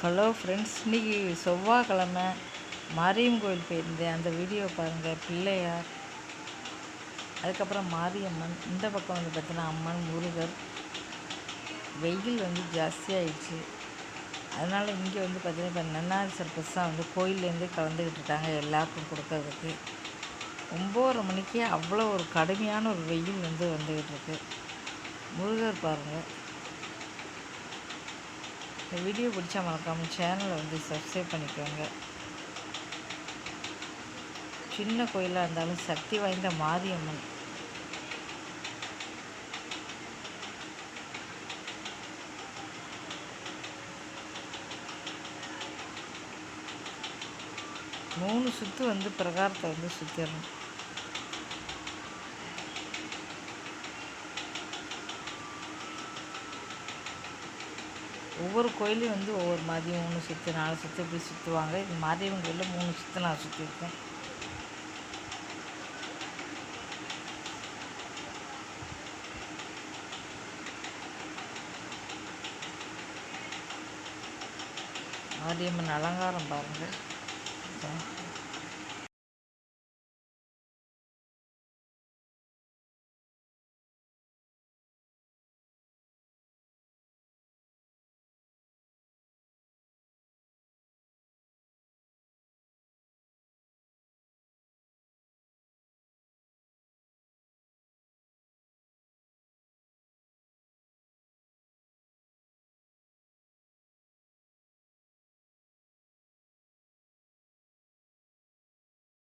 Hello friends இன்றைக்கி செவ்வாய்க்கிழமை மாரியம் கோயில் போயிருந்தேன். அந்த வீடியோ பாருங்கள் பிள்ளையார் அதுக்கப்புறம் மாரியம்மன். இந்த பக்கம் வந்து பார்த்தீங்கன்னா அம்மன் முருகர். வெயில் வந்து ஜாஸ்தியாகிடுச்சு அதனால் இங்கே வந்து பார்த்திங்கன்னா இப்போ நன்னாரி சர்க்கஸ் தான் வந்து கோயிலேருந்து கலந்துக்கிட்டு இருக்காங்க எல்லாருக்கும் கொடுக்கறதுக்கு. ஒம்போதரை மணிக்கே அவ்வளோ ஒரு கடுமையான ஒரு வெயில் வந்து வந்துக்கிட்டு இருக்கு. முருகர் பாருங்கள் இந்த வீடியோ பிடிச்சா மறக்காமல் சேனலை வந்து சப்ஸ்கிரைப் பண்ணிக்கோங்க. சின்ன கோயிலாக இருந்தாலும் சக்தி வாய்ந்த மாரியம்மன். மூணு சுற்று வந்து பிரகாரத்தை வந்து சுற்றிடணும் ஒவ்வொரு கோயிலையும் வந்து ஒவ்வொரு மாதிரி மூணு சுற்று நாலு சுற்று இப்படி சுற்றுவாங்க. இது மாரியம்மன் கோயிலில் மூணு சுற்று நான் சுற்றிருக்கேன் மாரியம்மன் அலங்காரம் பாருங்கள்.